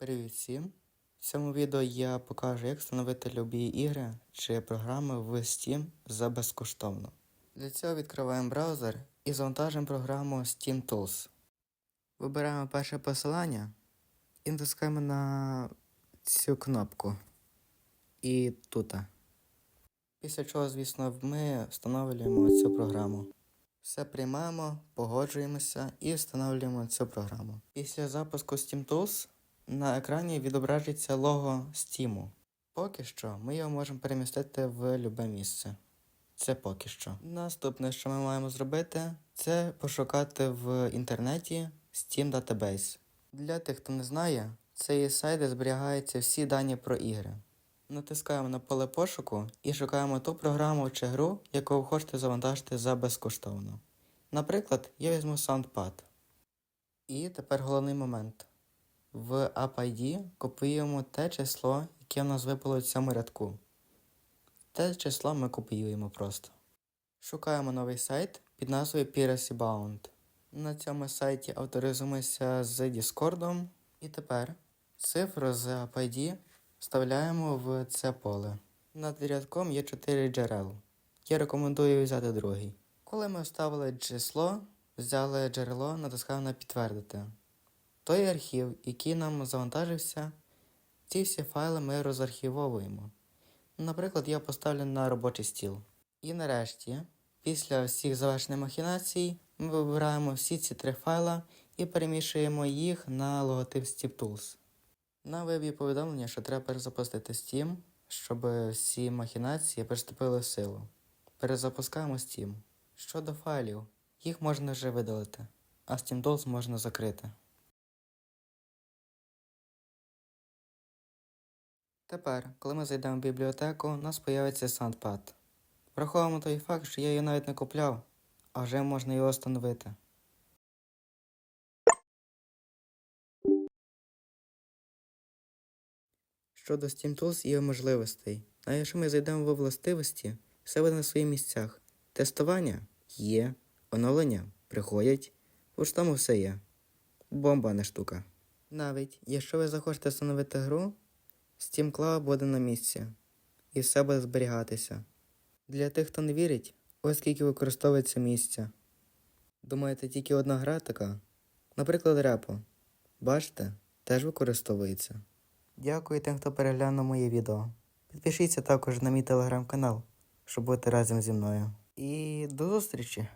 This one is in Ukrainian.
Привіт всім! В цьому відео я покажу, як встановити любі ігри чи програми в Steam за безкоштовно. Для цього відкриваємо браузер і завантажуємо програму Steam Tools. Вибираємо перше посилання і натискаємо на цю кнопку. І тут. Після чого, звісно, ми встановлюємо цю програму. Все приймаємо, погоджуємося і встановлюємо цю програму. Після запуску Steam Tools на екрані відображиться лого Steam. Поки що ми його можемо перемістити в любе місце. Це поки що. Наступне, що ми маємо зробити, це пошукати в інтернеті Steam Database. Для тих, хто не знає, це є сайт, де зберігаються всі дані про ігри. Натискаємо на поле пошуку і шукаємо ту програму чи гру, яку ви хочете завантажити за безкоштовно. Наприклад, я візьму SoundPad. І тепер головний момент. В app-ID копіюємо те число, яке в нас випало в цьому рядку. Те число ми копіюємо просто. Шукаємо новий сайт під назвою Piracy Bound. На цьому сайті авторизуємося з Discord. І тепер цифру з app-ID вставляємо в це поле. Над рядком є 4 джерел. Я рекомендую взяти другий. Коли ми вставили число, взяли джерело, натискаємо на підтвердити. Той архів, який нам завантажився, ці всі файли ми розархівовуємо. Наприклад, я поставлю на робочий стіл. І нарешті, після всіх завершених махінацій, ми вибираємо всі ці три файла і перемішуємо їх на логотип SteamTools. На вебі повідомлення, що треба перезапустити Steam, щоб всі махінації приступили в силу. Перезапускаємо Steam. Щодо файлів, їх можна вже видалити, а SteamTools можна закрити. Тепер, коли ми зайдемо в бібліотеку, у нас появиться SoundPad. Враховуємо той факт, що я її навіть не купляв, а вже можна його встановити. Щодо SteamTools і його можливостей, а якщо ми зайдемо в властивості, все буде на своїх місцях. Тестування є, оновлення приходять, у ж тому все є. Бомба не штука. Навіть якщо ви захочете встановити гру, Steam Cloud буде на місці і все буде зберігатися. Для тих, хто не вірить, ось скільки використовується місця. Думаєте, тільки одна гра така? Наприклад, репо. Бачите, теж використовується. Дякую тим, хто переглянув моє відео. Підпишіться також на мій телеграм-канал, щоб бути разом зі мною. І до зустрічі!